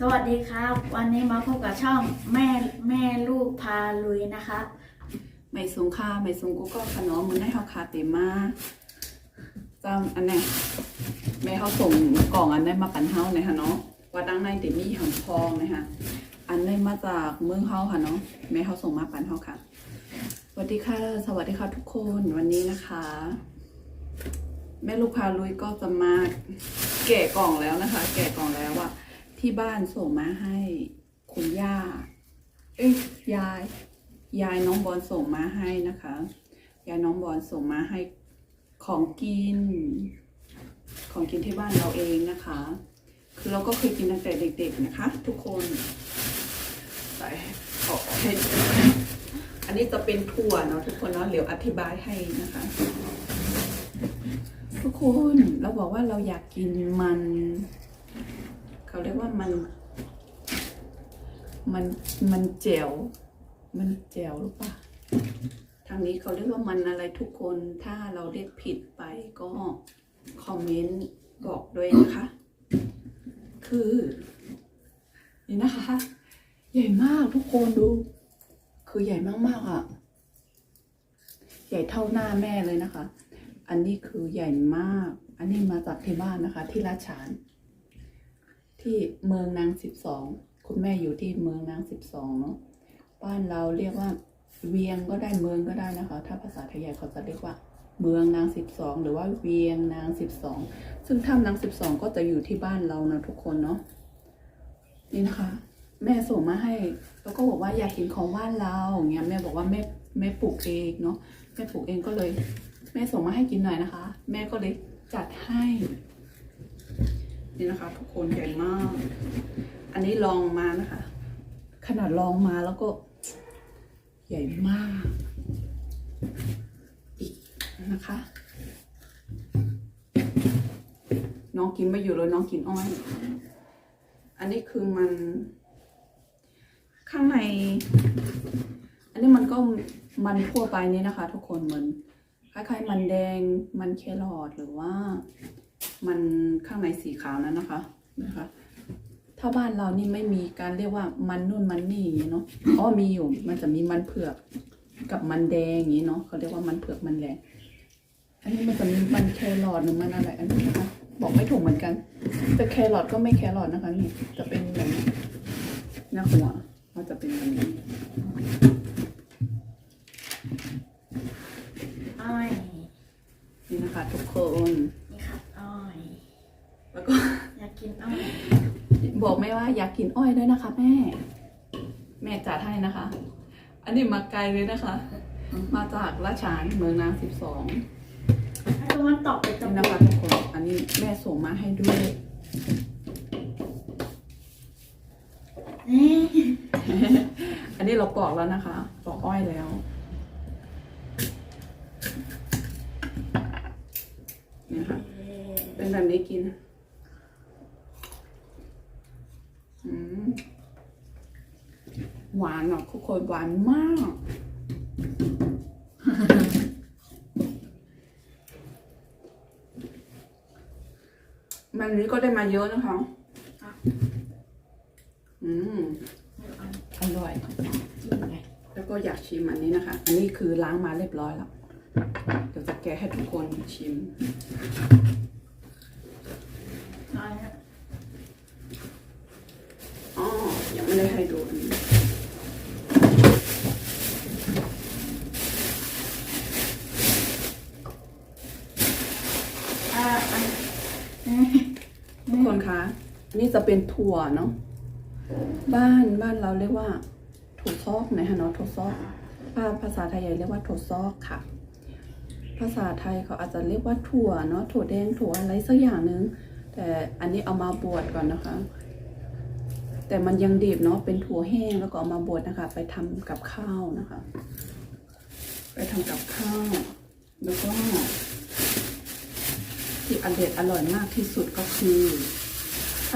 สวัสดีครับ วันนี้มาพบกับช่องแม่แม่ลูกพาลุยนะครับไม่สูงค่าไม่สูงกูก็ขนมมันได้เฮาคาเต็มมาจำอันเนี้ยแม่เขาส่งกล่องอันนี้มาปั่นเฮาเนี่ยค่ะเนาะว่าดังในเติมีหำพองนะคะอันนี้มาจากเมืองเฮาค่ะเนาะแม่เขาส่งมาปั่นเฮาค่ะสวัสดีค่ะ สวัสดีค่ะทุกคนวันนี้นะคะ แม่ลูกพาลุยก็จะมาแกะกล่องแล้วนะคะ แกะกล่องแล้วอะ ที่บ้านส่งมาให้คุณย่า เอ้ยยาย ยายน้องบอลส่งมาให้นะคะ ยายน้องบอลส่งมาให้ของกิน ของกินที่บ้านเราเองนะคะ คือเราก็เคยกินตั้งแต่เด็ก ๆนะคะ ทุกคนใส่ขอให้อันนี้จะเป็นถั่วเนาะทุกคนเนาะเดี๋ยวอธิบายให้นะคะ ทุกคนเราบอกว่าเราอยากกินมัน เขาเรียกว่ามัน มันมันแจ๋วมันแจ๋วหรือเปล่าทางนี้เขาเรียกว่ามันอะไรทุกคนถ้าเราเรียกผิดไปก็คอมเมนต์บอกด้วยนะคะ คือ นี่นะคะ ใหญ่มากทุกคนดู คือใหญ่มากๆอะ ใหญ่เท่าหน้าแม่เลยนะคะ อันนี้คือใหญ่มาก อันนี้มาจากที่บ้านนะคะ ที่ราชาน ที่เมืองนางสิบสองคุณแม่อยู่ที่เมืองนางสิบสองเนาะบ้านเราเรียกว่าเวียงก็ได้เมืองก็ได้นะคะ ถ้าภาษาไทยใหญ่เขาจะเรียกว่า เมืองนางสิบสองหรือว่าเวียงนางสิบสองซึ่งถ้ำนางสิบสองก็จะอยู่ที่บ้านเรานะทุกคนเนาะนี่นะคะ แม่ส่งมาให้ แล้วก็บอกว่าอยากกินของบ้านเราอย่างเงี้ยแม่บอกว่าแม่แม่ปลูกเองเนาะแม่ปลูกเองก็เลย แม่ส่งมาให้กินหน่อยนะคะ แม่ก็เลยจัดให้ นี่นะคะ ทุกคนใหญ่มาก อันนี้ลองมานะคะ ขนาดลองมาแล้วก็ ใหญ่มาก อีกนะคะ น้องกินไม่อยู่เลยน้องกินอ้อย อันนี้คือมัน ข้างใน อันนี้มันก็มันทั่วไปนี่นะคะ ทุกคนเหมือนคล้ายๆ มันแดงมันแครอทหรือว่า มันข้างในสีขาวนั้นนะคะนะคะ ถ้าบ้านเรานี่ไม่มีการเรียกว่ามันนู่นมันนี่อย่างนี้เนาะอ๋อมีอยู่มันจะมีมันเผือกกับมันแดงอย่างนี้เนาะเขาเรียกว่ามันเผือกมันแดงอันนี้มันจะมีมันแครอทหรือมันอะไรอันนี้นะคะบอกไม่ถูกเหมือนกัน แต่แครอทก็ไม่แครอทนะคะนี่จะเป็นแบบนี้หน้าหัวมันจะเป็นแบบนี้ อ้อย นี่นะคะ ทุกคน นี่ครับอ้อย แล้วก็ อยากกินอ้อย บอกแม่ว่าอยากกินอ้อยด้วยนะคะ แม่ แม่จัดให้นะคะ อันนี้มาไกลเลยนะคะ มาจากราชฉานเมืองนางสิบสองถ้าตัวมันตอกไปตรนี่งนะคะทุกคนอันนี้แม่ส่งมาให้ด้วย นี่อันนี้เราปอกแล้วนะคะปอกอ้อยแล้วนี่ค่ะ เป็นแบบนี้กิน อืม หวานเนาะทุกคนหวานมาก มันนี้ก็ได้มาเยอะนะคะอืมอร่อย แล้วก็อยากชิมอันนี้นะคะ อันนี้คือล้างมาเรียบร้อยแล้ว เดี๋ยวจะแกะให้ทุกคนชิมอ้อยนะอ๋อยังไม่ได้ให้ดูอันนี้ อ่าอะนี่ ทุกคนคะ อั นี้จะเป็นถั่วเนาะบ้านบ้านเราเรียกว่าถั่วซอกนะคะเนาะถั่วซอกภาภาษาไทยเรียกว่าถั่วซอกค่ะ ภาษาไทยเขาอาจจะเรียกว่าถั่วเนาะถั่วแดงถั่วอะไรสักอย่างหนึ่งแต่อันนี้เอามาบวชก่อนนะคะ แต่มันยังดิบเนาะเป็นถั่วแห้งแล้วก็เอามาบดนะคะ ไปทำกับข้าวนะคะ ไปทำกับข้าว แล้วก็ที่อเด็ดอร่อยมากที่สุดก็คือ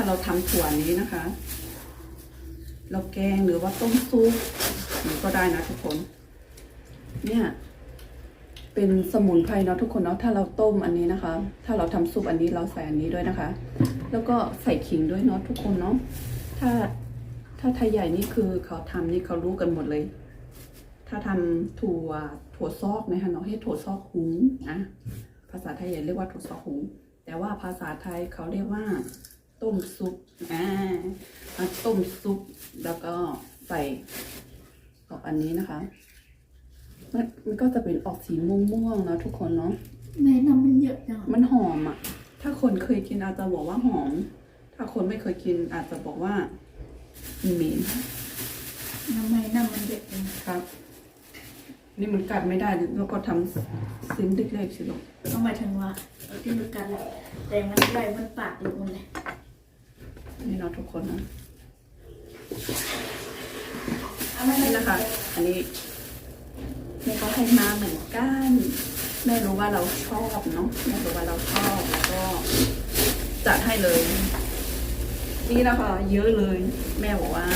ถ้าเราทำถั่วนี้นะคะ เราแกงหรือว่าต้มซุปมันก็ได้นะทุกคน เนี่ย เป็นสมุนไพรเนาะทุกคนเนาะถ้าเราต้มอันนี้นะคะ ถ้าเราทำซุปอันนี้เราใส่อันนี้ด้วยนะคะ แล้วก็ใส่ขิงด้วยเนาะทุกคนเนาะถ้าถ้าไทยใหญ่นี่คือเขาทำนี่เขารู้กันหมดเลย ถ้าทำถั่วถั่วซอกนะคะเนาะให้ถั่วซอกหุงอะภาษาไทยใหญ่เรียกว่าถั่วซอกหุงแต่ว่าภาษาไทยเขาเรียกว่า ต้มซุปอ่าอะต้มซุปแล้วก็ใส่กับอันนี้นะคะ มันมันก็จะเป็นออกสีม่วงๆเนาะทุกคนเนาะแม่น้ำมันเยอะจังมันหอมอะ ถ้าคนเคยกินอาจจะบอกว่าหอม ถ้าคนไม่เคยกินอาจจะบอกว่าเหม็นทำไมน้ำมันเยอะจังครับ นี่มันกัดไม่ได้แล้วก็ทำซิ้นเล็กๆสิลูกต้องหมายถึงว่าเอาที่ดูกันแหละแต่มันใหญ่มันปากลูกมันเลย นี่เนาะทุกคนนะนี่นะคะ อันนี้แม่ก็ให้มาเหมือนกันแม่รู้ว่าเราชอบเนาะแม่รู้ว่าเราชอบแล้วก็จัดให้เลย นี่นะคะเยอะเลย แม่บอกว่า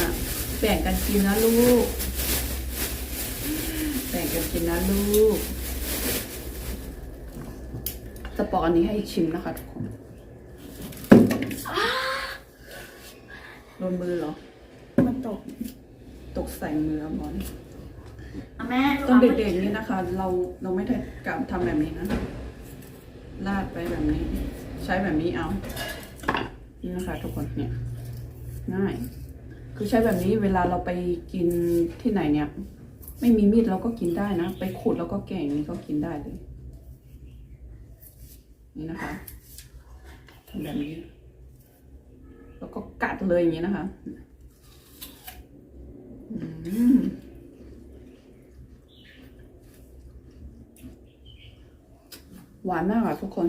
แบ่งกันกินนะลูก แบ่งกันกินนะลูกจะปอกอันนี้ให้ชิมนะคะทุกคน โดนมือเหรอ มันตก ตกใส่มือมอนเอาแม่ตอนเด็กๆนี่นะคะ เราเราไม่ได้กลับทำแบบนี้นะลาดไปแบบนี้ ใช้แบบนี้เอา นี่นะคะทุกคนเนี่ยง่าย คือใช้แบบนี้เวลาเราไปกินที่ไหนเนี่ย ไม่มีมีดเราก็กินได้นะ ไปขูดแล้วก็แกงนี่ก็กินได้เลย นี่นะคะทำแบบนี้ แล้วก็กัดเลยอย่างนี้นะคะอืมหวานมากอะทุกคน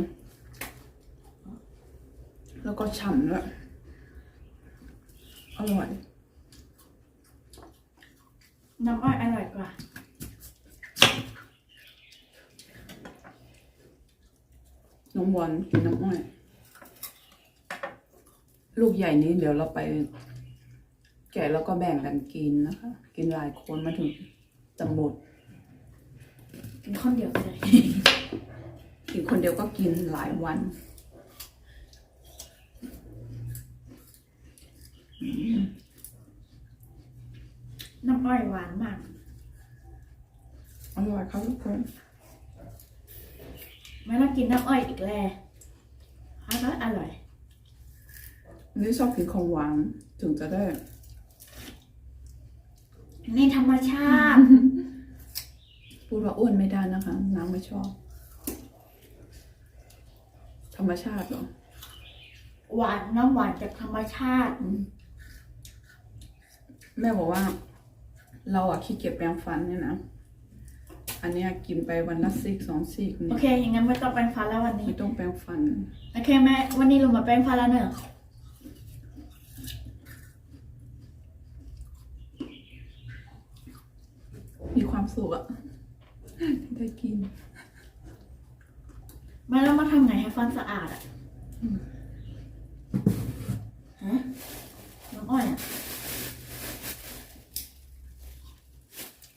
แล้วก็ฉ่ำด้วยอร่อย น้ำอ้อยอร่อยกว่า น้องบอลกินน้ำอ้อย ลูกใหญ่นี้เดี๋ยวเราไป แกะแล้วก็แบ่งกันกินนะคะ กินหลายคนมาถึงจะหมดกินข้าวเดียวเลยกินคนเดียวก็กินหลายวันน้ำอ้อยหวานมาก อร่อยครับทุกคนแม่ต้องกินน้ำอ้อยอีกแล้วอร่อยอร่อยอั นนี้ชอบกินของหวานถึงจะได้นี่ธรรมชาติ พูดว่าอ้วนไม่ได้นะคะ น้ำไม่ชอบ ธรรมชาติเหรอ หวานน้ำหวานจากธรรมชาติ แม่บอกว่า เราอะขี้เกียจแปรงฟันเนี่ยนะ อันเนี้ยกินไปวันละซีกสองซีกโอเนี่ยเค อย่างนั้นไม่ต้องแปรงฟันแล้ววันนี้ ไม่ต้องแปรงฟัน โอเคแม่ วันนี้เรามาแปรงฟันแล้วเนอะ มี ความสุขอะได้กินแม่แล้วมาทำไงให้ฟันสะอาดอะฮะน้ำอ้อยอะ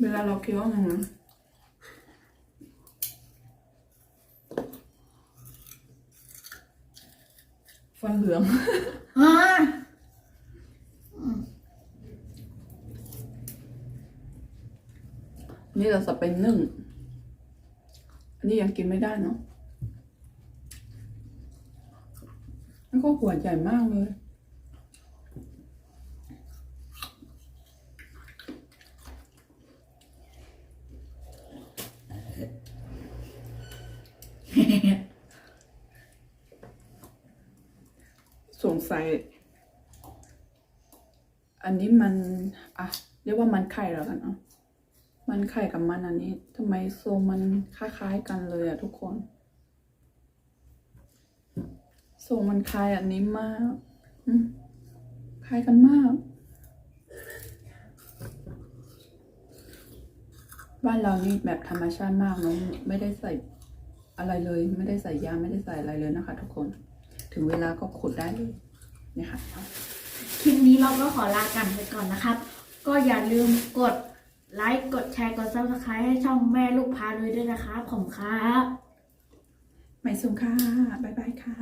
เวลาเราเคี้ยวมันนะฟันเหลืองอ่า นี่เราจะเป็นนึ่ง อันนี้ยังกินไม่ได้เนาะแล้วก็หัวใหญ่มากเลย สงสัย อันนี้มัน อะ เรียกว่ามันไข่แล้วกันเนาะ มันไข่กับมันอันนี้ทำไมทรงมันคล้ายๆกันเลยอะทุกคนทรงมันคล้ายอันนี้มากคล้ายกันมาก บ้านเรานี่แบบธรรมชาติมากเนาะไม่ได้ใส่อะไรเลย ไม่ได้ใส่ยาไม่ได้ใส่อะไรเลยนะคะ ทุกคน ถึงเวลาก็ขุดได้เลยนี่ยค่ะคลิปนี้เราก็ขอลากันไปก่อนนะครับ ก็อย่าลืมกด ไลค์กดแชร์กด subscribe ให้ช่องแม่ลูกพาด้วยด้วยนะครับผมครับไม่สูงค่ะ บ๊ายบายค่ะ